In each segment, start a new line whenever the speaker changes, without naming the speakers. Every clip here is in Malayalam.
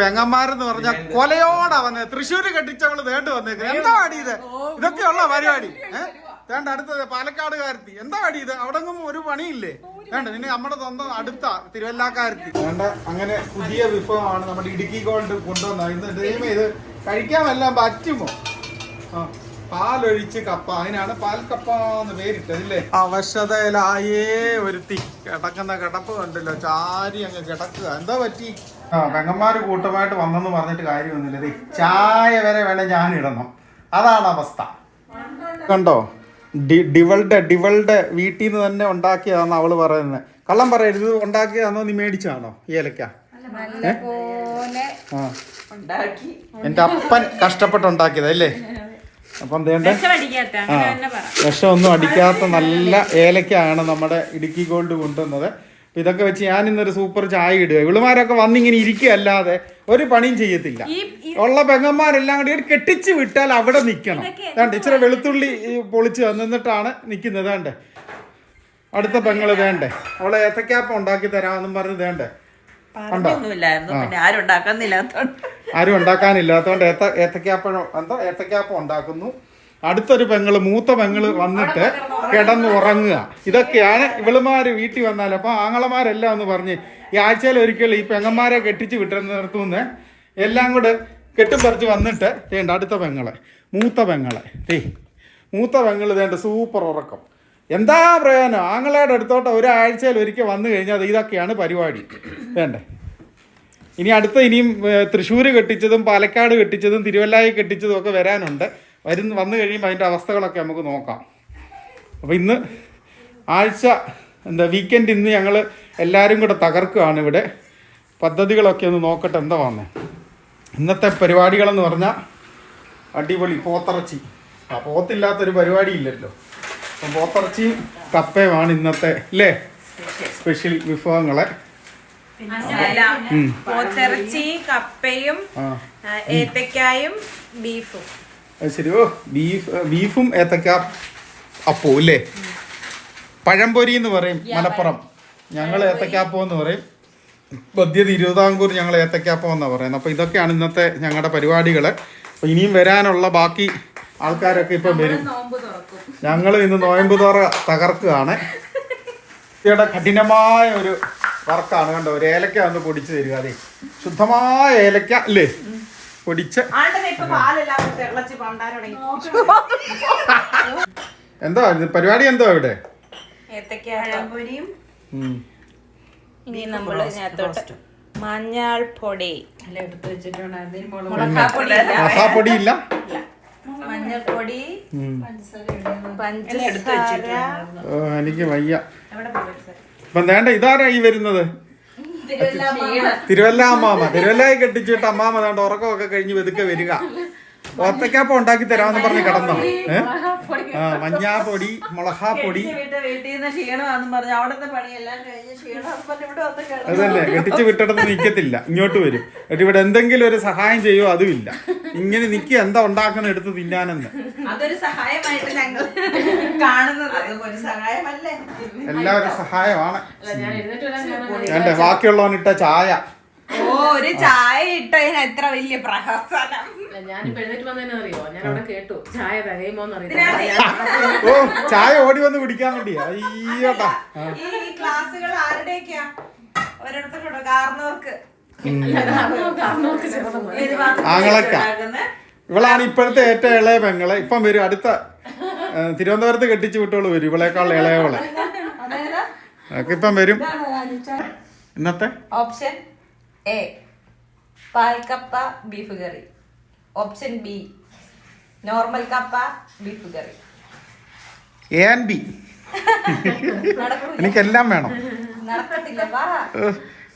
പെങ്ങന്മാരെന്ന് പറഞ്ഞ കൊലയോടാ വന്നത് തൃശ്ശൂര് കെട്ടിച്ചവൾ വേണ്ടി വന്നേക്കുന്നത് എന്താ അടി ഇത്? ഇതൊക്കെയുള്ള പരിപാടി. ഏഹ് വേണ്ട അടുത്തത് പാലക്കാടുകാരത്തി. എന്താ അടി ഇത്? അവിടെങ്ങും ഒരു പണിയില്ലേ? വേണ്ട നിന്നെ നമ്മുടെ സ്വന്തം അടുത്ത തിരുവല്ലാക്കാരത്തി. വേണ്ട അങ്ങനെ പുതിയ വിഭവമാണ് നമ്മുടെ ഇടുക്കി ഗോൾഡ് കൊണ്ടുവന്നത്. ഇന്ന് ഡ്രീം ഇത് കഴിക്കാൻ വല്ലതും പറ്റുമോ? ആ പാലൊഴിച്ച് കപ്പ. അതിനാണ് പാൽ കപ്പ എന്ന് പേരിട്ടതില്ലേ? അവശതയിലായേ ഒരുത്തി. കിടക്കുന്ന കിടപ്പ് കണ്ടല്ലോ. ചാരി അങ്ങ് കിടക്കുക. എന്താ പറ്റി? ആ പെങ്ങന്മാര് കൂട്ടമായിട്ട് വന്നെന്ന് പറഞ്ഞിട്ട് കാര്യമൊന്നുമില്ല. ദേ ചായ വരെ വേണേ ഞാൻ ഇടണം അതാണ് അവസ്ഥ. കണ്ടോ? ഡി ഡിവളുടെ ഡിവളുടെ വീട്ടിൽ നിന്ന് തന്നെ ഉണ്ടാക്കിയതാന്ന് അവൾ പറയുന്നത് കള്ളം പറയരുത് ഇത് ഉണ്ടാക്കിയതാണോ നീ മേടിച്ചാണോ ഈ ഏലക്ക?
നല്ലപോലെ
ആ.
ഉണ്ടാക്കി.
എന്റെ അപ്പൻ കഷ്ടപ്പെട്ടുണ്ടാക്കിയതല്ലേ അപ്പം
വേണ്ട
വിഷമൊന്നും അടിക്കാത്ത നല്ല ഏലക്കയാണ് നമ്മുടെ ഇടുക്കി ഗോൾഡ് കൊണ്ടുവന്നത്. അപ്പൊ ഇതൊക്കെ വെച്ച് ഞാൻ ഇന്നൊരു സൂപ്പർ ചായ ഇടുക. ഇവളുമാരൊക്കെ വന്നിങ്ങനെ ഇരിക്കുകയല്ലാതെ ഒരു പണിയും ചെയ്യത്തില്ല. ഉള്ള പെങ്ങന്മാരെല്ലാം കൂടി കെട്ടിച്ച് വിട്ടാൽ അവിടെ നിൽക്കണം. വേണ്ട ഇച്ചിരി വെളുത്തുള്ളി പൊളിച്ച് വന്നിട്ടാണ് നിൽക്കുന്നത്. വേണ്ടേ അടുത്ത പെങ്ങൾ വേണ്ടേ? അവളെ ഏത്തക്കാപ്പം ഉണ്ടാക്കി തരാമെന്നും പറഞ്ഞ് വേണ്ടേ?
ആരും
ഉണ്ടാക്കാനില്ലാത്തോണ്ട് ഏത്ത ഏത്തക്കാപ്പഴം എന്താ? ഏത്തക്കാപ്പം ഉണ്ടാക്കുന്നു. അടുത്തൊരു പെങ്ങൾ മൂത്ത പെങ്ങൾ വന്നിട്ട് കിടന്ന് ഉറങ്ങുക. ഇതൊക്കെയാണ് ഇവളുമാര് വീട്ടിൽ വന്നാൽ. അപ്പൊ ആങ്ങളമാരെല്ലാം എന്ന് പറഞ്ഞ് ഈ ആഴ്ചയിൽ ഒരിക്കൽ ഈ പെങ്ങന്മാരെ കെട്ടിച്ച് വിട്ടുന്നിടത്തുനിന്ന് എല്ലാം കൂടെ കെട്ടും പറിച്ച് വന്നിട്ട് തേണ്ട അടുത്ത പെങ്ങളെ മൂത്ത പെങ്ങളെ. തേ മൂത്ത പെങ്ങൾ തേണ്ട സൂപ്പർ ഉറക്കം. എന്താ പ്രയോജനം? ആങ്ങളയുടെ അടുത്തോട്ട് ഒരാഴ്ചയിൽ ഒരിക്കൽ വന്നു കഴിഞ്ഞാൽ ഇതൊക്കെയാണ് പരിപാടി. വേണ്ടേ? ഇനി അടുത്ത ഇനിയും തൃശ്ശൂർ കെട്ടിച്ചതും പാലക്കാട് കെട്ടിച്ചതും തിരുവല്ലായി കെട്ടിച്ചതും ഒക്കെ വരാനുണ്ട്. വരുന്ന വന്നു കഴിയുമ്പോൾ അതിന്റെ അവസ്ഥകളൊക്കെ നമുക്ക് നോക്കാം. അപ്പോൾ ഇന്ന് ആഴ്ച എന്താ വീക്കെൻഡ് ഇന്ന് ഞങ്ങൾ എല്ലാവരും കൂടെ തകർക്കുകയാണ് ഇവിടെ. പദ്ധതികളൊക്കെ ഒന്ന് നോക്കട്ടെ എന്താ വന്നേ? ഇന്നത്തെ പരിപാടികളെന്ന് പറഞ്ഞാൽ അടിപൊളി പോത്തിറച്ചി. ആ പോത്തില്ലാത്തൊരു പരിപാടി ഇല്ലല്ലോ. അപ്പം പോത്തിറച്ചിയും കപ്പയുമാണ് ഇന്നത്തെ അല്ലേ? സ്പെഷ്യൽ വിഭവങ്ങളെ.
പോത്തിറച്ചി കപ്പയും ഏത്തക്കായും ബീഫും.
ശരി. ഓ ബീഫ് ബീഫും ഏത്തക്ക അപ്പോ അല്ലേ? പഴംപൊരി എന്ന് പറയും മലപ്പുറം. ഞങ്ങൾ ഏത്തക്കാപ്പം എന്ന് പറയും. മധ്യ തിരുവിതാംകൂർ ഞങ്ങൾ ഏത്തക്കാപ്പം എന്നാണ് പറയുന്നത്. അപ്പോൾ ഇതൊക്കെയാണ് ഇന്നത്തെ ഞങ്ങളുടെ പരിപാടികൾ അപ്പോൾ ഇനിയും വരാനുള്ള ബാക്കി ആൾക്കാരൊക്കെ ഇപ്പം വരും. ഞങ്ങൾ ഇന്ന് നോയമ്പ് തുറ തകർക്കുകയാണ്. ഇവിടെ കഠിനമായ ഒരു വർക്കാണ്. കണ്ടോ ഒരു ഏലക്ക ഒന്ന് പൊടിച്ചു തരിക അതെ ശുദ്ധമായ ഏലക്ക അല്ലേ? പൊടിച്ച്. എന്തോ പരിപാടി എന്തോ ഇവിടെ.
ഇനി നമ്മൾ ഇതിനകത്തോട്ട് മഞ്ഞൾ പൊടി.
മസാപ്പൊടി ഇല്ല.
മഞ്ഞൾപ്പൊടി. പഞ്ചസാര
എനിക്ക് വയ്യ. ഇപ്പം വേണ്ട ഇതാരാ ഈ വരുന്നത്? തിരുവല്ല അമ്മാമ തിരുവല്ലായി കെട്ടിച്ചിട്ട് അമ്മാമ ഉറക്കമൊക്കെ കഴിഞ്ഞ് വെതുക്കെ വരിക. ഒത്തക്കാപ്പം ഉണ്ടാക്കി തരാമെന്ന് പറഞ്ഞ് കിടന്നോ. ഏ? ആ മഞ്ഞാപ്പൊടി മുളകാപ്പൊടി. അതല്ലേ കെട്ടിച്ച് വിട്ടിടത്ത് നിൽക്കത്തില്ല ഇങ്ങോട്ട് വരും. എന്നിട്ട് ഇവിടെ എന്തെങ്കിലും ഒരു സഹായം ചെയ്യോ അതുമില്ല ഇങ്ങനെ നിൽക്കുക എന്താ ഉണ്ടാക്കണം എടുത്ത് തിന്നാനെന്ന്.
അതൊരു സഹായമായിട്ട് ഞങ്ങൾ കാണുന്നത്. ഒരു സഹായമല്ലേ?
എല്ലാവരും സഹായമാണ്. എന്റെ ബാക്കിയുള്ളവനിട്ട ചായ.
ഓ ഒരു ചായ ഇട്ടതിന് എത്ര വലിയ പ്രഹസനം.
ഞാനിപ്പോ എഴുന്നേറ്റ് വന്നതിനെ അറിയോ? ഞാൻ അവിടെ കേട്ടു ചായ തികയുമോന്ന്
ഓ ചായ ഓടി വന്ന് കുടിക്കാൻ വേണ്ടി. അയ്യോട്ടാ.
ഈ ക്ലാസ്സുകൾ ആരുടെയൊക്കെയാ? ഓരോരുത്തരോട് കാരണവർക്ക്
ആങ്ങളൊക്ക. ഇവളാണ് ഇപ്പോഴത്തെ ഏറ്റവും ഇളയ പെങ്ങളെ. ഇപ്പം വരും അടുത്ത തിരുവനന്തപുരത്ത് കെട്ടിച്ചു വിട്ടോളൂ വരും. ഇവളേക്കാൾ ഇളയവളെ. അതൊക്കെ ഇപ്പം വരും. ഇന്നത്തെ?
ഓപ്ഷൻ എ പാൽക്കപ്പ ബീഫ് കറി. ഓപ്ഷൻ ബി നോർമൽ കപ്പ ബീഫ് കറി
എ ആൻഡ് ബി എനിക്കെല്ലാം വേണം.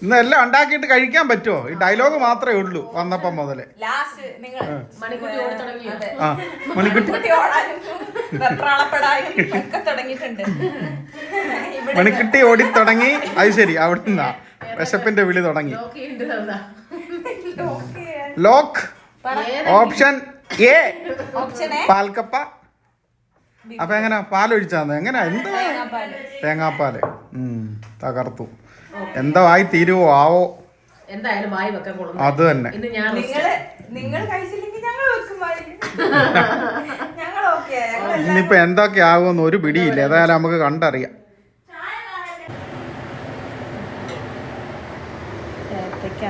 ഇന്ന് എല്ലാം ഉണ്ടാക്കിയിട്ട് കഴിക്കാൻ പറ്റുമോ? ഈ ഡയലോഗ് മാത്രമേ ഉള്ളൂ വന്നപ്പം മുതലേ.
ലാസ്റ്റ് നിങ്ങൾ
മണിക്കുട്ടി ഓടി തുടങ്ങിയോ?
അതെ.
മണിക്കുട്ടി.
ഓടാനും വെപ്രാളപ്പെടാനും ഒക്കെ തുടങ്ങിയിട്ടുണ്ട്.
മണിക്കുട്ടി ഓടി തുടങ്ങി. അത് ശരി അവിടെ നിന്നാ വിശപ്പിന്റെ വിളി തുടങ്ങി. Lock option A.
Option A.
പാൽക്കപ്പ. അപ്പൊ എങ്ങനെ? പാലൊഴിച്ചാന്ന്. എങ്ങനെ? എന്താ? തേങ്ങാപ്പാൽ. തകർത്തു. എന്താ ആയി തീരുവോ? ആവോ?
എന്തായാലും വായി വെക്കാൻ കൊള്ളുന്നു.
അത് തന്നെ.
നിങ്ങൾ കഴിച്ചില്ലെങ്കിൽ ഞങ്ങൾ
ഇനിയിപ്പോ എന്തൊക്കെ ആകുമെന്ന് ഒരു പിടിയില്ല. ഏതായാലും നമുക്ക് കണ്ടറിയാം.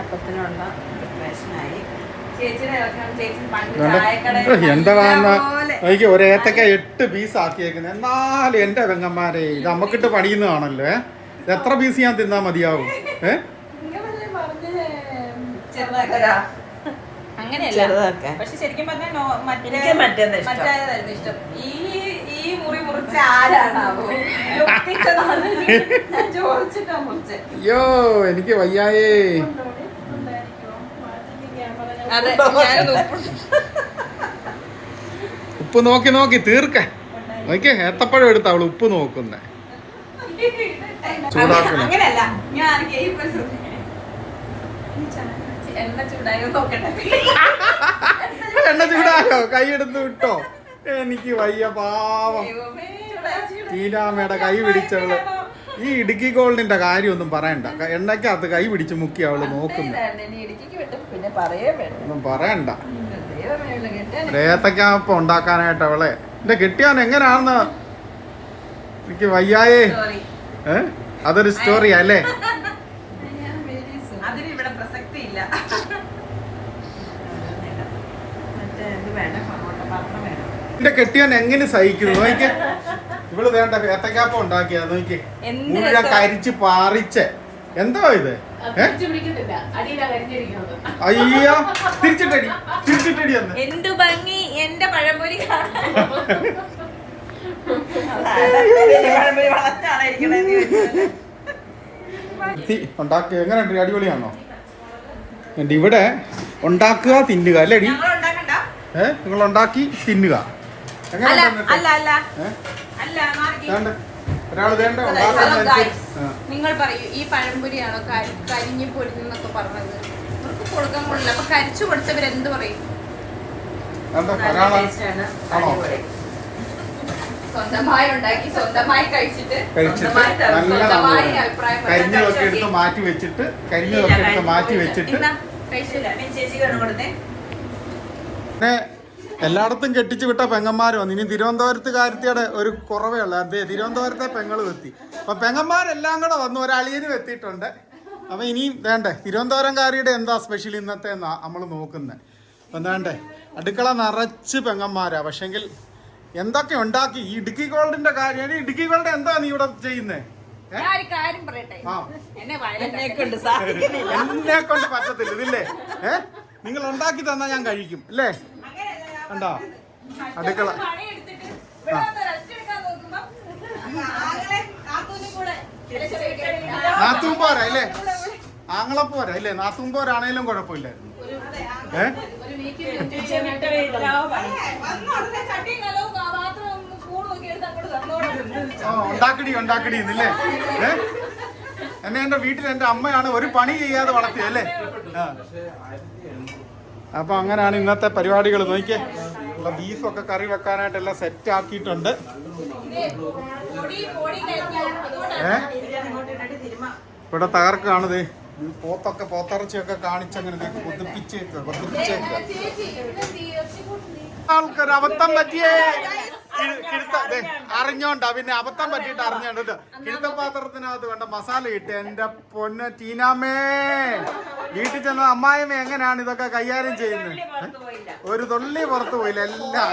അപ്പത്തിനുള്ള പ്രിപ്പറേഷനായി ചേച്ചിയുടെ ഇളക്കണം ചേച്ചി പണ്ട്
ഇതുകൊണ്ട് എന്താ കാണുന്ന
പോലെ.
എനിക്ക് ഒരു ഏത്തക്ക എട്ട് പീസ് ആക്കിയേക്കുന്നത് എന്നാലും എന്റെ പെങ്ങന്മാരെ ഇത് നമുക്കിട്ട് പണിയുന്നതാണല്ലോ ഏ? എത്ര പീസ് ഞാൻ തിന്നാ മതിയാവും ഏ? അയ്യോ എനിക്ക് വയ്യായേ.
ഉപ്പ്
നോക്കി നോക്കി തീർക്ക നോക്കിയേ ഏത്തപ്പഴം എടുത്ത അവൾ ഉപ്പ് നോക്കുന്നേ. ചൂടാക്കുന്ന
എണ്ണ ചൂടായോ
കൈയെടുത്ത് വിട്ടോ. എനിക്ക് വയ്യ പാവം. തീരാമയുടെ. കൈ പിടിച്ചവൾ ഈ ഇടുക്കി ഗോൾഡിന്റെ കാര്യം ഒന്നും പറയണ്ട എണ്ണക്കകത്ത് കൈ പിടിച്ച് മുക്കി അവൾ നോക്കുന്നു. ഒന്നും പറയണ്ട. ഏത്തക്കാപ്പം ഉണ്ടാക്കാനായിട്ട് അവളെ. എന്റെ കിട്ടിയാൻ എങ്ങനെയാണെന്ന് എനിക്ക് വയ്യായേ. ഏ? അതൊരു സ്റ്റോറി അല്ലേ? എന്റെ കെട്ടിയാൻ എങ്ങനെ സഹിക്കുന്നു? നോക്കിയേ. ഇവൾ വേണ്ട ഏത്തക്കാപ്പ ഉണ്ടാക്കിയാ നോക്കി.
എന്ത്
മുഴുവൻ കരിച്ച് പാറിച്ച്. എന്തോ ഇത്? അയ്യോ തിരിച്ചിട്ടടി തിരിച്ചിട്ടടി എന്ന്
എന്തു ഭംഗി എന്റെ പഴംപൊരി കാണാൻ.
പഴംപൊരി വളർത്താണോ ഇരിക്കണേന്ന് ചോദിച്ചത്.
തി- ഉണ്ടാക്കി. എങ്ങനെയുണ്ട്? അടിപൊളിയാണോ? എന്റെ ഇവിടെ ഉണ്ടാക്കുക തിന്നുക അല്ലേടി
ഏഹ്
ഏ നിങ്ങൾ ഉണ്ടാക്കി തിന്നുക.
അല്ല അല്ല അല്ല. അല്ല
ഒരാൾ വേണ്ട.
നിങ്ങൾ പറയൂ ഈ പഴംപൊരിയാണോ കരിഞ്ഞു പൊരിഞ്ഞെന്നൊക്കെ പറഞ്ഞത്? അവർക്ക് കൊടുക്കാൻ കൊള്ളില്ല. അപ്പൊ കരിച്ചു കൊടുത്തവർ എന്ത് പറയും. സ്വന്തമായി ഉണ്ടാക്കി സ്വന്തമായി കഴിച്ചിട്ട് സ്വന്തമായി ത- അഭിപ്രായം
കരിഞ്ഞതൊക്കെ എടുത്ത് മാറ്റി വെച്ചിട്ട് കരിഞ്ഞതൊക്കെ എടുത്ത് മാറ്റി വെച്ചിട്ട്.
കഴിച്ചില്ല.
ചേച്ചി കൊടുത്തേ.
എല്ലായിടത്തും കെട്ടിച്ചു വിട്ട പെങ്ങന്മാർ വന്നു. ഇനി തിരുവനന്തപുരത്ത് കാര്യത്തിയുടെ ഒരു കുറവേ ഉള്ളൂ. അതെ തിരുവനന്തപുരത്തെ പെങ്ങൾ എത്തി അപ്പൊ പെങ്ങന്മാരെല്ലാം കൂടെ വന്നു. ഒരളിയനും എത്തിയിട്ടുണ്ട് അപ്പൊ ഇനിയും വേണ്ടേ തിരുവനന്തപുരംകാരിയുടെ എന്താ സ്പെഷ്യൽ ഇന്നത്തെ എന്നാ നമ്മൾ നോക്കുന്നത് അപ്പൊ എന്താണ്ടേ അടുക്കള നിറച്ച് പെങ്ങന്മാരാ. പക്ഷെങ്കിൽ എന്തൊക്കെ ഉണ്ടാക്കി? ഈ ഇടുക്കി ഗോൾഡിന്റെ കാര്യം ഇടുക്കി ഗോൾഡ് എന്താ നീ ഇവിടെ ചെയ്യുന്നേ? ഏ?
കാര്യം പറയട്ടെ?
ആ.
എന്നെ
കൊണ്ട് സാധിക്കുന്നില്ല.
എന്നെ കൊണ്ട് പറ്റത്തില്ല ഇതില്ലേ? ഏ? നിങ്ങൾ ഉണ്ടാക്കി തന്നാ ഞാൻ കഴിക്കും അല്ലേ? കണ്ടോ? അടുക്കള
ചെറിയ-
പോരാ അല്ലേ ആങ്ങളെ പോരാ ഇല്ലേ? നാത്തും പോരാണേലും കുഴപ്പമില്ലായിരുന്നു. ഏ? ഉണ്ടാക്കടി ഉണ്ടാക്കടി എന്നില്ലേ ഏ? എന്നെ എന്റെ വീട്ടിൽ എന്റെ അമ്മയാണ് ഒരു പണി ചെയ്യാതെ വളർത്തിയല്ലേ ആ. അപ്പൊ അങ്ങനെയാണ് ഇന്നത്തെ പരിപാടികൾ. നോക്കിയേ ഉള്ള ബീഫൊക്കെ കറി വെക്കാനായിട്ട് എല്ലാം സെറ്റ് ആക്കിയിട്ടുണ്ട്. ഏ? ഇവിടെ തകർക്കാണിത് പോത്തൊക്കെ പോത്തിറച്ചിയൊക്കെ കാണിച്ചങ്ങനെ കൊതിപ്പിച്ചേക്ക് കൊതിപ്പിച്ചേക്ക്
ചേച്ചി ഇവിടെ തീർച്ച കൂട്ടി
ആൾക്കൊരു അബദ്ധം പറ്റിയേ? അറിഞ്ഞോണ്ടാ പിന്നെ അബദ്ധം പറ്റിയിട്ട് അറിഞ്ഞോണ്ട് ഇത് കിഴുത്ത പാത്രത്തിനകത്ത് വേണ്ട മസാല ഇട്ട് എന്റെ പൊന്ന ടീനാമേ വീട്ടിൽ ചെന്ന അമ്മായിമ്മ എങ്ങനെയാണ് ഇതൊക്കെ കൈകാര്യം ചെയ്യുന്നത്? ഒരു തുള്ളി പുറത്തു പോയില്ല എല്ലാം.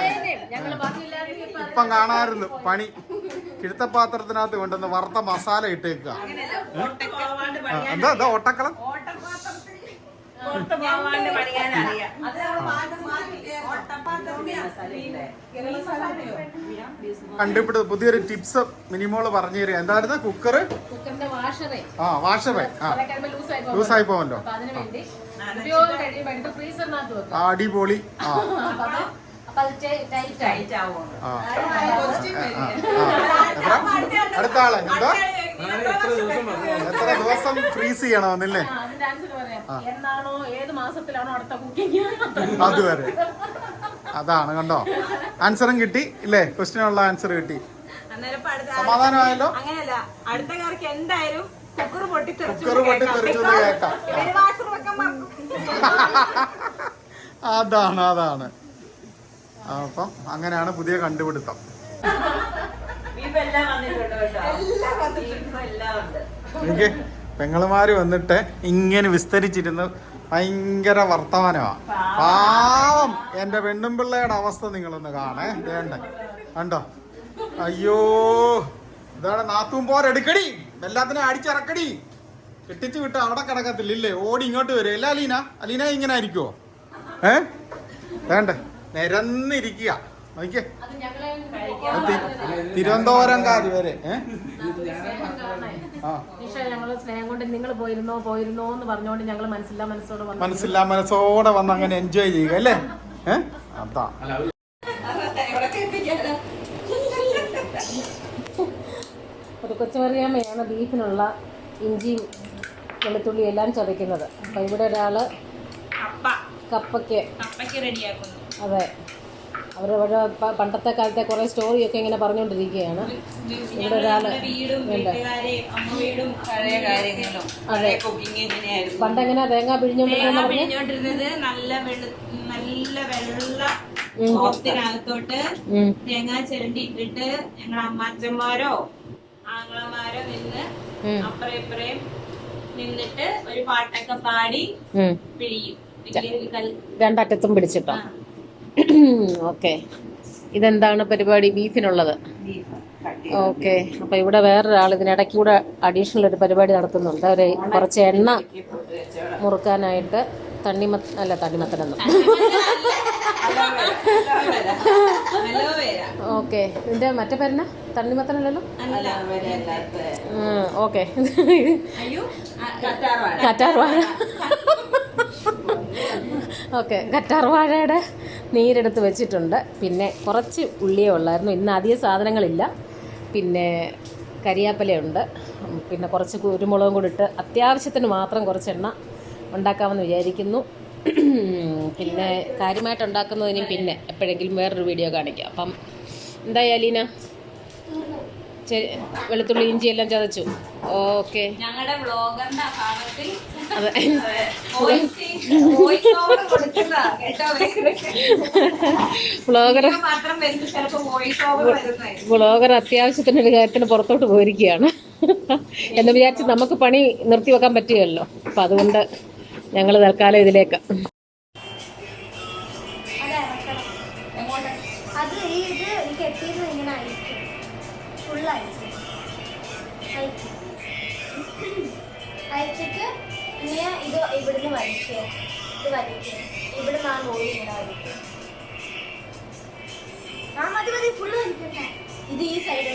ഇപ്പൊ
കാണാറുണ്ട് പണി. കിഴുത്ത പാത്രത്തിനകത്ത് കൊണ്ടുവന്ന് വറുത്ത മസാല ഇട്ടേക്കുക. എന്താ എന്താ ഒട്ടക്കളം കണ്ടുപിടി പുതിയൊരു ടിപ്സ് മിനിമോൾ പറഞ്ഞു തരിക. എന്തായിരുന്നു?
കുക്കർ?
ആ വാഷറേ. ആ.
ലൂസ് ആയി ലൂസായി
പോവല്ലോ ആ. അടിപൊളി. ആ? അടുത്ത ആളെ. എന്താ? എത്ര ദിവസം ഫ്രീസ് ചെയ്യണമെന്നില്ലേ?
എന്നല്ലേ ആൻസർ പറയാം. എന്നാണോ ഏത് മാസത്തിലാണോ അടുത്ത കുക്കിംഗ്
അതുവരെ. അതാണ് കണ്ടോ? ആൻസറും കിട്ടി ഇല്ലേ? ക്വസ്റ്റിനുള്ള ആൻസർ കിട്ടി. സമാധാനമായല്ലോ?
അങ്ങനെയല്ല. അടുത്ത കാർക്ക് എന്തായാലും
കുക്കർ പൊട്ടിത്തെറിച്ചു
കേൾക്കാം. അതാണ് അതാണ്. അപ്പം അങ്ങനെയാണ് പുതിയ കണ്ടുപിടുത്തം.
ബീഫ് എല്ലാം വന്നിട്ടുണ്ട് കേട്ടോ. ബീഫ് എല്ലാം ഉണ്ട്.
എനിക്ക് പെങ്ങളുമാര് വന്നിട്ട് ഇങ്ങനെ വിസ്തരിച്ചിരുന്ന് ഭയങ്കര വർത്തമാനമാണ് പാവം. എന്റെ പെണ്ണും പിള്ളയുടെ അവസ്ഥ നിങ്ങളൊന്ന് കാണേ. വേണ്ട കണ്ടോ? അയ്യോ. ഇതാണ് നാത്തും പോരെടുക്കടി എല്ലാത്തിനും അടിച്ചിറക്കടി. കെട്ടിച്ചു വിട്ട് അവിടെ കിടക്കത്തില്ല ഇല്ലേ ഓടി ഇങ്ങോട്ട് വരും. അല്ല അലീന. അലീന ഇങ്ങനെ ആയിരിക്കുവോ? ഏ? വേണ്ട നിരന്നിരിക്കുക. നോക്കിയേ. തിരുവനന്തപുരംകാര് വരെ
സ്നേഹം കൊണ്ട് നിങ്ങൾ പോയിരുന്നോ പോയിരുന്നോ എന്ന് പറഞ്ഞുകൊണ്ട് ഞങ്ങൾ മനസ്സില്ലാ മനസ്സോടെ
മനസ്സില്ലാ മനസ്സോടെ വന്ന് അങ്ങനെ എൻജോയ് ചെയ്യുക അല്ലേ? അതാ.
ഒരു കൊച്ചുമറിയാമ്മയാണ് ബീഫിനുള്ള ഇഞ്ചിയും വെളുത്തുള്ളി എല്ലാം ചതയ്ക്കുന്നത്. അപ്പം ഇവിടെ ഒരാൾ
അപ്പ.
കപ്പയ്ക്ക് അതെ. അവരവരുടെ പണ്ടത്തെ കാലത്തെ കുറേ സ്റ്റോറിയൊക്കെ ഇങ്ങനെ പറഞ്ഞുകൊണ്ടിരിക്കുകയാണ് ഇവിടെ
ഒരാൾ അതെ. പണ്ട്
പണ്ടെങ്ങനെ തേങ്ങ പിഴിഞ്ഞോണ്ടിരുന്ന
തേങ്ങ പിഴിഞ്ഞോണ്ടിരുന്നത് നല്ല നല്ല വെള്ള
ഉം.
തേങ്ങ ചിരണ്ടി ഇട്ടിട്ട് ഞങ്ങൾ അമ്മാച്ചന്മാരോ ആങ്ങളമാരോ നിന്ന്. അപ്പറേ ഇപ്പറേം നിന്നിട്ട് ഒരു പാട്ടൊക്കെ പാടി. പിഴിയും.
രണ്ടറ്റത്തും പിടിച്ചിട്ടോ. ഓക്കെ ഇതെന്താണ് പരിപാടി? ബീഫിനുള്ളത്. ഓക്കെ അപ്പൊ ഇവിടെ വേറൊരാൾ ഇതിനിടയ്ക്ക് കൂടെ അഡീഷണൽ ഒരു പരിപാടി നടത്തുന്നുണ്ട്. ഒരു കുറച്ച് എണ്ണ മുറുക്കാനായിട്ട് തണ്ണിമത്ത അല്ല തണ്ണിമത്തനെന്നും. ഓക്കെ ഇതിന്റെ മറ്റേ പേരന
തണ്ണിമത്തനല്ലോ
ഓക്കെ
കറ്റാർവാഴ.
ഓക്കെ കറ്റാർവാഴയുടെ നീരെടുത്ത് വെച്ചിട്ടുണ്ട്. പിന്നെ കുറച്ച് ഉള്ളിയേ ഉള്ളായിരുന്നു. ഇന്ന് അധികം സാധനങ്ങളില്ല. പിന്നെ കരിയാപ്പലയുണ്ട്. പിന്നെ കുറച്ച് കുരുമുളകും കൂടി ഇട്ട് അത്യാവശ്യത്തിന് മാത്രം കുറച്ച് എണ്ണ ഉണ്ടാക്കാമെന്ന് വിചാരിക്കുന്നു. പിന്നെ കാര്യമായിട്ട് ഉണ്ടാക്കുന്നതിനും പിന്നെ എപ്പോഴെങ്കിലും വേറൊരു വീഡിയോ കാണിക്കാം. അപ്പം എന്തായാലും അലീന? ശരി വെളുത്തുള്ളി ഇഞ്ചി എല്ലാം ചതച്ചു. ഓക്കെ.
ഞങ്ങളുടെ വ്ളോഗറിന്റെ അഭാവത്തിൽ
വ്ളോഗർ വ്ളോഗർ അത്യാവശ്യത്തിന് ഒരു കാര്യത്തിന് പുറത്തോട്ട് പോയിരിക്കുകയാണ്. എന്ന് വിചാരിച്ച് നമുക്ക് പണി നിർത്തി വെക്കാൻ പറ്റുകയല്ലോ. അപ്പം അതുകൊണ്ട് ഞങ്ങൾ തൽക്കാലം ഇതിലേക്ക്.
ഇവിടുന്ന് ആ മതി മതി ഫുള്ള് വലിക്കട്ടെ. ഇത് ഈ സൈഡ്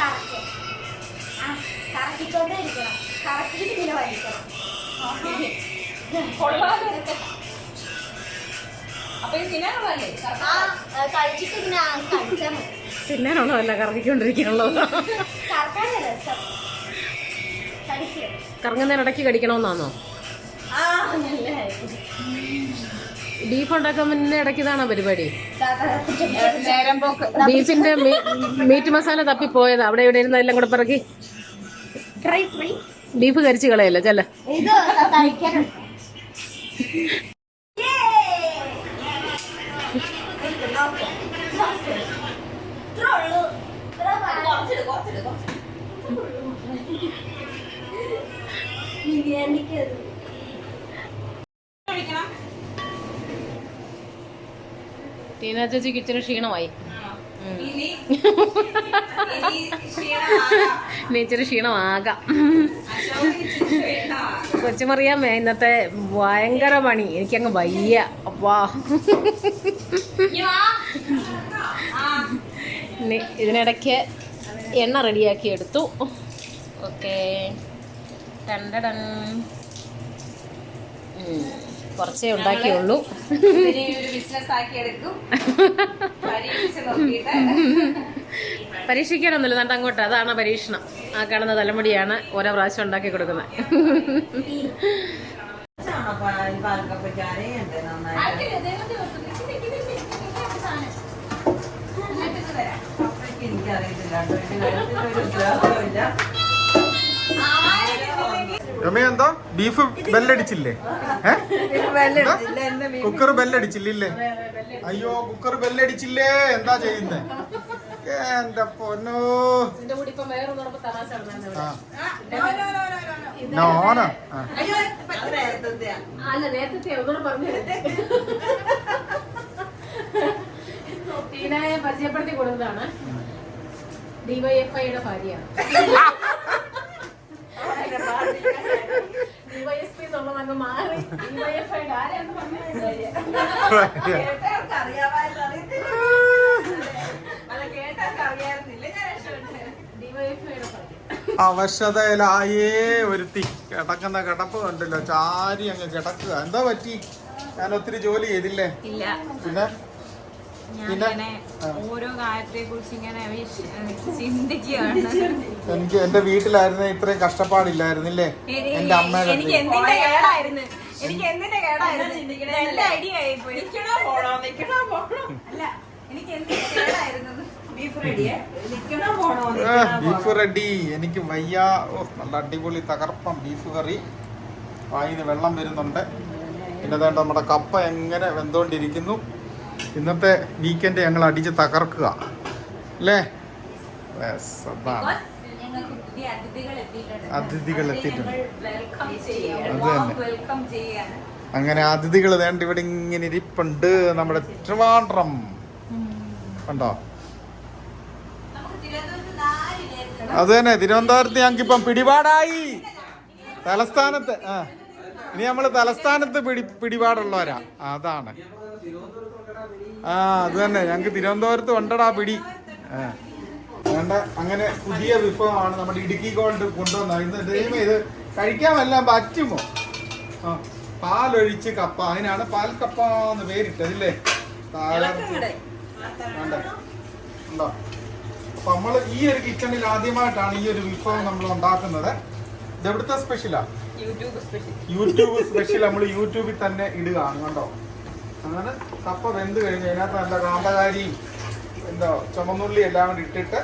കറക്റ്റ് ആ കറക്കിക്കൊണ്ടേ ഇരിക്കണം. കറക്കിയിട്ട് വലിക്കണം.
അല്ല കറക്കിക്കൊണ്ടിരിക്കാനുള്ളത് കറങ്ങുന്നതിനിടയ്ക്ക് കടിക്കണമെന്നാണോ
ആ നല്ലതായിരിക്കും.
ബീഫ് ഉണ്ടാക്കാൻ പിന്നെ ഇടയ്ക്ക് ഇതാണോ പരിപാടി?
നേരം പോക്ക്.
ബീഫിന്റെ മീറ്റ് മസാല തപ്പി തപ്പിപ്പോയത് അവിടെ ഇവിടെ ഇരുന്ന് എല്ലാം കൂടെ പിറക്കി.
ട്രൈ ട്രൈ
ബീഫ് കരിച്ചു കളയല്ലോ ചെല്ല.
ബിരിയാണിക്ക്
ടീന ചേച്ചിക്ക് ഇച്ചിരി ക്ഷീണമായി
ഇനി ക്ഷീണമാകാം.
ഇച്ചിരി
ഇച്ചിരി
ഇന്നത്തെ ഭയങ്കര പണി. എനിക്കങ്ങ് വയ്യ. അപ്പാ. ഇതിനിടയ്ക്ക് എണ്ണ റെഡിയാക്കി എടുത്തു. ഓക്കേ. ടണ്ടടൻ. കുറച്ചേ ഉണ്ടാക്കിയുള്ളൂ.
ഇതിനെ ഒരു ബിസിനസ് ആക്കി എടുക്കും. പരീക്ഷിച്ച് നോക്കിയിട്ട്.
പരീക്ഷിക്കാനൊന്നുമില്ല നട്ട അങ്ങോട്ട്. അതാണ് പരീക്ഷണം. ആ കാണുന്ന തലമുടിയാണ് ഓരോ പ്രാവശ്യം ഉണ്ടാക്കി കൊടുക്കുന്നത്.
എനിക്കറിയത്തില്ല
രമ എന്താ ബീഫ് ബെല്ലടിച്ചില്ലേ കുക്കർ ബെല്ലടിച്ചില്ലേ? അയ്യോ കുക്കർ ബെല്ലടിച്ചില്ലേ? എന്താ ചെയ്യുന്നേ? എന്റെ പൊന്നോ. നോന
ടീനായെ പരിചയപ്പെടുത്തി കൊടുത്തതാണ് ഡിവൈഎഫ്ഐയുടെ ഭാര്യയാണ്.
അവശതയിലായേ ഒരുത്തി. കിടക്കുന്ന കിടപ്പ് കണ്ടില്ല. ചാരി അങ്ങ് കിടക്കുക. എന്താ പറ്റി? ഞാൻ ഒത്തിരി ജോലി ചെയ്തില്ലേ? പിന്നെ?
ഞാനിങ്ങനെ ഓരോ കാര്യത്തെ കുറിച്ച് ഇങ്ങനെ ചിന്തിക്കുകയാണ്.
എനിക്ക് എന്റെ വീട്ടിലായിരുന്നു ഇത്രയും കഷ്ടപ്പാടില്ലായിരുന്നില്ലേ? എന്റെ അമ്മയുടെ
എനിക്ക്. എന്തിന്റെ കേടായിരുന്നു? എനിക്ക് എന്തിന്റെ കേടായിരുന്നു? ഐഡിയ
പോണോ? നിക്കണോ പോണോ?
അല്ല എനിക്ക് എന്തിന്റെ കേടായിരുന്നു?
Beef
ready. എനിക്ക് വയ്യ. ഓ നല്ല അടിപൊളി തകർപ്പം ബീഫ് കറി. വായിന്ന് വെള്ളം വരുന്നുണ്ട്. പിന്നെ നമ്മുടെ കപ്പ എങ്ങനെ വെന്തോണ്ടിരിക്കുന്നു? ഇന്നത്തെ വീക്കെൻഡ് ഞങ്ങൾ അടിച്ച് തകർക്കുക. അല്ലേ? അതാണ്.
അതിഥികൾ എത്തിയിട്ടുണ്ട്.
അതിഥികൾ എത്തിയിട്ടുണ്ട്.
വെൽക്കം ചെയ്യാണ്
അത് തന്നെ.
വെൽക്കം ചെയ്യാണ്
അങ്ങനെ അതിഥികൾ വേണ്ട ഇവിടെ ഇങ്ങനെ ഇരിപ്പുണ്ട്. നമ്മുടെ ട്രിവാൻഡ്രം. കണ്ടോ? അത് തന്നെ തിരുവനന്തപുരത്ത് ഞങ്ങൾക്ക് ഇപ്പം പിടിപാടായി. തലസ്ഥാനത്ത് ആ. ഇനി നമ്മൾ തലസ്ഥാനത്ത് പിടി പിടിപാടുള്ളവരാ. അതാണ്. ആ അത് തന്നെ. ഞങ്ങക്ക് തിരുവനന്തപുരത്ത് ഉണ്ടടാ പിടി. വേണ്ട അങ്ങനെ പുതിയ വിഭവമാണ് നമ്മുടെ ഇടുക്കി ഗോൾഡ് കൊണ്ടുവന്നത്. ഇന്ന് ദൈവം ഇത് കഴിക്കാൻ വല്ലതും പറ്റുമോ? ആ പാലൊഴിച്ച് കപ്പ. അതിനാണ് പാൽ കപ്പ എന്ന്
പേരിട്ടതില്ലേ.
വേണ്ട. ഉണ്ടോ? അപ്പൊ നമ്മൾ ഈ ഒരു കിച്ചണിൽ ആദ്യമായിട്ടാണ് ഈ ഒരു വിഭവം നമ്മൾ ഉണ്ടാക്കുന്നത്. ഇത് എവിടുത്തെ സ്പെഷ്യലാ
യൂട്യൂബ് സ്പെഷ്യൽ
യൂട്യൂബ് സ്പെഷ്യൽ നമ്മൾ യൂട്യൂബിൽ തന്നെ ഇടുകയാണ്. കണ്ടോ? അങ്ങനെ കപ്പ വെന്ത് കഴിഞ്ഞ് അതിനകത്ത് നല്ല കാന്തകാരിയും എന്തോ ചുമന്നുള്ളി എല്ലാം കൂടി ഇട്ടിട്ട്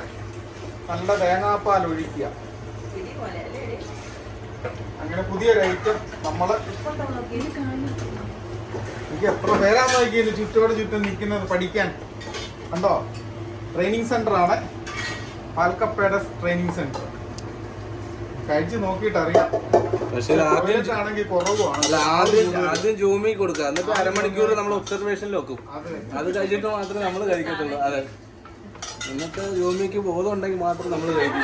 നല്ല തേങ്ങാപ്പാൽ ഒഴിക്കുക. അങ്ങനെ പുതിയൊരു ഐറ്റം നമ്മൾ എനിക്ക് എത്ര പേരാ നോക്കിയത് ചുറ്റോട് ചുറ്റും നിൽക്കുന്നത് പഠിക്കാൻ. കണ്ടോ? ട്രെയിനിങ് സെന്ററാണ് പാൽക്കപ്പയുടെ ട്രെയിനിങ് സെന്റർ കഴിച്ച് നോക്കിയിട്ട് അറിയാം
പക്ഷേ ആദ്യം
ആണെങ്കിൽ കുറവാണ്
അല്ല ആദ്യം ആദ്യം ജൂമിൽ കൊടുക്കുക. എന്നിട്ട് അരമണിക്കൂർ നമ്മൾ ഒബ്സർവേഷനിൽ വെക്കും.
അതെ.
അത് കഴിച്ചിട്ട് മാത്രമേ നമ്മൾ കഴിക്കത്തുള്ളൂ. അതെ. എന്നിട്ട് ജൂമിക്ക് ബോധം ഉണ്ടെങ്കിൽ മാത്രം നമ്മൾ കഴിക്കും.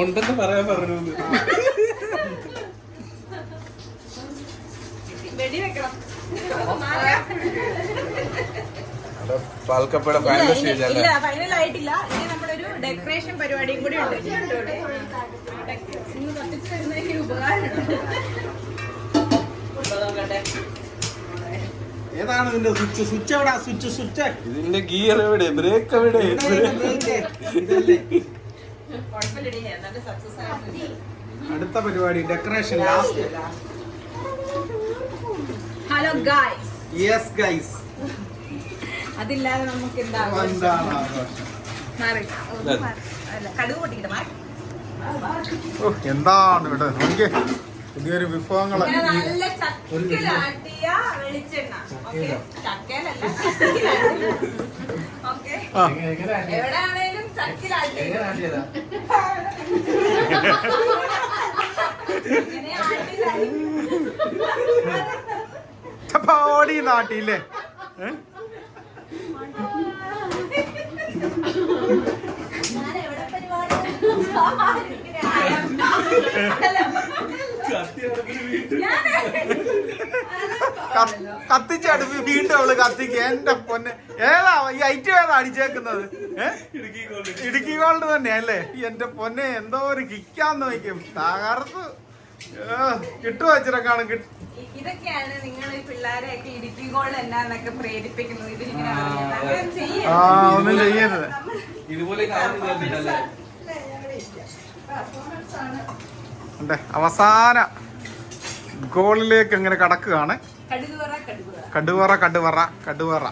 ഉണ്ടെന്ന് പറയാൻ പറഞ്ഞു. പാൽക്കപ്പയുടെ ഫൈനൽ സ്റ്റേജ് അല്ല?
ഫൈനൽ ആയിട്ടില്ല. ഇനി നമ്മളൊരു ഡെക്കറേഷൻ പരിപാടിയും കൂടി ഉണ്ട്. ഇന്ന് കത്തിച്ച് തരുന്ന എനിക്ക് ഉപകാരമുണ്ട്
ഏതാണ് ഇതിന്റെ സ്വിച്ച് സ്വിച്ച് എവിടെ? സ്വിച്ച് സ്വിച്ച്
ഇതിന്റെ ഗിയർ എവിടെ ബ്രേക്ക് എവിടെ
അടുത്ത പരിപാടി decoration last
hello guys
yes guys
അതില്ലാതെ നമുക്ക് എന്താ
എന്താണ് ആഘോഷം
മാറി. ഒന്ന് മാറി. അല്ല കടുക് പൊട്ടിക്കട്ടെ മാറി.
ഓ, എന്താണ് ഇവിടെ? നോക്കിയേ പുതിയൊരു വിഭവങ്ങളെ.
ഇങ്ങനെ നല്ല ചക്കിലാട്ടിയ വെളിച്ചെണ്ണ. ഓക്കെ? ചക്കയിലല്ല ചക്കിലാട്ടിയ ഓക്കെ?
ആ.
എവിടെയാണേലും ചക്കിലാട്ടി ഇങ്ങനെ ആട്ടില്ല.
ചപ്പാടി നാട്ടിലെ ഏ?
ഞാൻ എവിടെ പരിപാടി
ഇങ്ങനെ ആയാ-
കത്ത്- കത്തിച്ചടുപ്പ് വീണ്ടും അവൾ കത്തിക്ക്. എന്റെ പൊന്നെ. ഏതാ ഈ ഐറ്റം ഏതാ അടിച്ചേക്കുന്നത്? ഇടുക്കി ഗോൾഡ് തന്നെ അല്ലേ എന്റെ പൊന്നെ എന്തോ ഒരു കിക്കാന്ന് വയ്ക്കും. തകർത്ത്. കിട്ടുക വെച്ചിട്ടൊക്കെയാണ് കിട്ടും
ഇ- ഇതൊക്കെയാണ് നിങ്ങൾ ഈ പിള്ളേരെയൊക്കെ എന്നാന്നൊക്കെ പ്രേരിപ്പിക്കുന്നത്.
ആ ഒന്നും ചെയ്യരുത്.
ഇതുപോലെ
അവസാന ഗോളിലേക്ക് ഇങ്ങനെ കടക്കുകയാണ്. കടുവറ കടുവറ കടുവറ.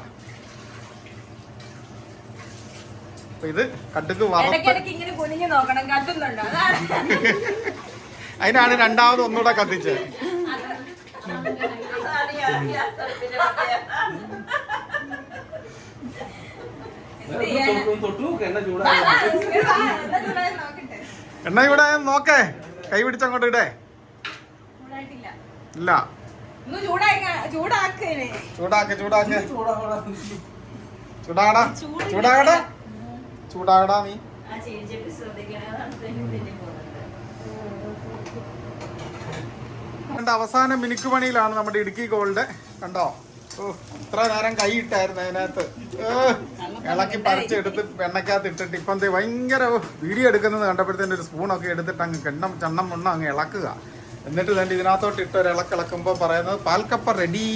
ഇത് കടുക്ക് വറുത്ത്
ഇങ്ങനെ കുനിഞ്ഞു നോക്കണം. കത്തുന്നുണ്ടോ?
അതിനാണ് രണ്ടാമത് ഒന്നുകൂടെ കത്തിച്ചത്.
എണ്ണ ചൂടായ
ഇവിടെ നോക്കേ. കൈ പിടിച്ചങ്ങോട്ട് ഇടേ.
ചൂടായിട്ടില്ല
ഇല്ല.
ചൂടാക്ക ചൂടാക്ക. ചൂടാക്കേനെ
ചൂടാക്ക് ചൂടാക്ക് ചൂടാകടാ ചൂടാകടാ ചൂടാകടാ നീ
ആ ചേച്ചിയൊക്കെ ശ്രദ്ധിക്കണം അതാണ് തെന്നി തെന്നി പോകുന്നത്
കണ്ട അവസാന മിനുക്ക് പണിയിലാണ് നമ്മുടെ ഇടുക്കി ഗോൾഡ് കണ്ടോ? ഓ ഇത്ര നേരം കൈ ഇട്ടായിരുന്നു അതിനകത്ത്. ഇളക്കി പറിച്ചെടുത്ത് എണ്ണക്കകത്ത് ഇട്ടിട്ട് ഇപ്പം ഭയങ്കര വീഡിയോ എടുക്കുന്നത് കണ്ടപ്പോഴത്തേന് ഒരു സ്പൂണൊക്കെ എടുത്തിട്ട് അങ്ങ് കെണ്ണം ചണ്ണം മുണ്ണം അങ്ങ് ഇളക്കുക. എന്നിട്ട് തന്നെ ഇതിനകത്തോട്ട് ഇട്ട് ഒരു ഇളക്കിളക്കുമ്പോൾ പറയുന്നത് പാൽക്കപ്പ റെഡി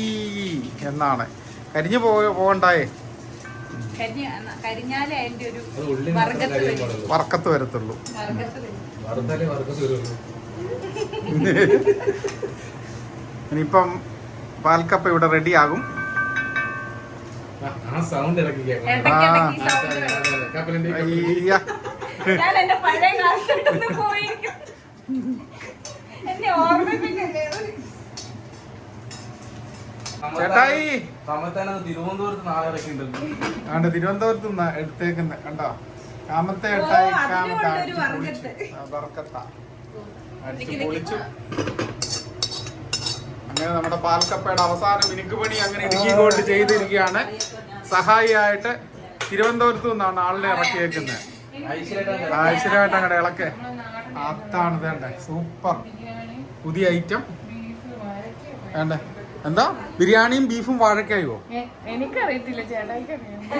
എന്നാണ്. കരിഞ്ഞു പോ പോകണ്ടായേ? വറക്കത്ത് വരത്തുള്ളൂ. ഇനിയിപ്പം പാൽക്കപ്പ ഇവിടെ റെഡിയാകും
ആ സൗണ്ട്
ചേട്ടായി.
തിരുവനന്തപുരത്ത് നാളെ ഇറക്കിയിട്ടുണ്ടല്ലോ
ആണ്ട് തിരുവനന്തപുരത്ത് നിന്ന് എടുത്തേക്കുന്ന കണ്ടോ? കാമത്തെ
ചേട്ടായി
കാമത്തെ അടിച്ച് പൊളിച്ചു. അങ്ങനെ നമ്മുടെ പാൽക്കപ്പയുടെ അവസാന മിനുക്ക് പണി അങ്ങനെ ഇടുക്കി കൊണ്ട് ചെയ്തിരിക്കുകയാണ്. സഹായിയായിട്ട് തിരുവനന്തപുരത്ത് നിന്നാണ് ആളിനെ ഇറക്കിയേക്കുന്നത്.
ഐശ്വര്യമായിട്ട്
അങ്ങടെ ഇളക്കെ. അത്താണ് വേണ്ടേ സൂപ്പർ. പുതിയ ഐറ്റം വേണ്ടേ? എന്താ? ബിരിയാണിയും ബീഫും വാഴക്കായോ
എനിക്കറിയത്തില്ല.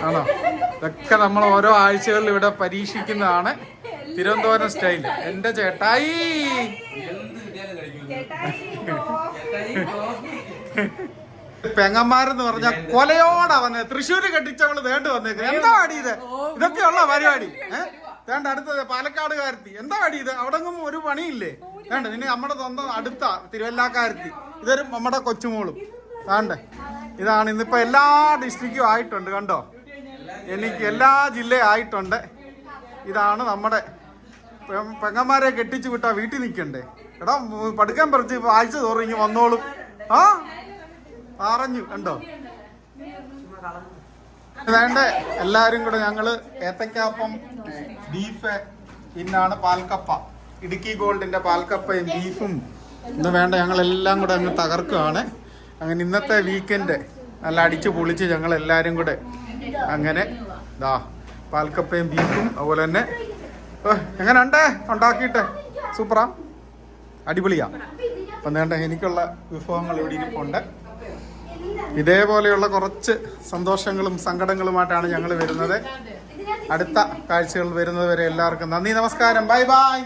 ആണോ? ഇതൊക്കെ നമ്മൾ ഓരോ ആഴ്ചകളിൽ ഇവിടെ പരീക്ഷിക്കുന്നതാണ്. തിരുവനന്തപുരം സ്റ്റൈൽ എന്റെ ചേട്ടായി. പെങ്ങന്മാരെന്ന് പറഞ്ഞ കൊലയോടാ വന്നത് തൃശ്ശൂര് കെട്ടിച്ചവൾ വേണ്ടി വന്നേക്കുന്നത് എന്താ അടി ഇത്? ഇതൊക്കെയുള്ള പരിപാടി. ഏഹ് വേണ്ട അടുത്തത് പാലക്കാടുകാരത്തി. എന്താ അടി ഇത്? അവിടെ ഒരു പണിയില്ലേ? വേണ്ട നിന്നെ നമ്മുടെ സ്വന്തം അടുത്ത തിരുവല്ലാക്കാരത്തി. ഇതൊരു നമ്മുടെ കൊച്ചുമോളും. വേണ്ടേ. ഇതാണ് ഇന്നിപ്പോ എല്ലാ ഡിസ്ട്രിക്റ്റും ആയിട്ടുണ്ട് കണ്ടോ? എനിക്ക് എല്ലാ ജില്ലയും ആയിട്ടുണ്ട്. ഇതാണ് നമ്മുടെ പെങ്ങന്മാരെ കെട്ടിച്ചു വിട്ടാ വീട്ടിൽ നിൽക്കണ്ടേ എടാ പഠിക്കാൻ പറിച്ച് ആഴ്ച തോറും ഇങ്ങ് വന്നോളും. ആ? പറഞ്ഞു കണ്ടോ? വേണ്ട എല്ലാരും കൂടെ ഞങ്ങൾ ഏത്തക്കാപ്പം ബീഫ് പിന്നാണ് പാൽക്കപ്പ. ഇടുക്കി ഗോൾഡിന്റെ പാൽക്കപ്പയും ബീഫും ഇന്ന് വേണ്ട ഞങ്ങൾ എല്ലാം കൂടെ അങ്ങ് തകർക്കുകയാണ് അങ്ങനെ ഇന്നത്തെ വീക്കെൻഡ് നല്ല അടിച്ചു പൊളിച്ച് ഞങ്ങൾ എല്ലാരും കൂടെ അങ്ങനെ ദാ പാൽക്കപ്പയും ബീഫും അതുപോലെ തന്നെ ഓ, എങ്ങനെയുണ്ട് ഉണ്ടാക്കിയിട്ട്. സൂപ്പറാ. അടിപൊളിയാ. അപ്പം വേണ്ട എനിക്കുള്ള വിഭവങ്ങൾ ഇവിടെ ഇരിപ്പുണ്ട്. ഇതേപോലെയുള്ള കുറച്ച് സന്തോഷങ്ങളും സങ്കടങ്ങളുമായിട്ടാണ് ഞങ്ങൾ വരുന്നത്. അടുത്ത കാഴ്ചകൾ വരുന്നത് വരെ എല്ലാവർക്കും നന്ദി നമസ്കാരം.
Bye bye.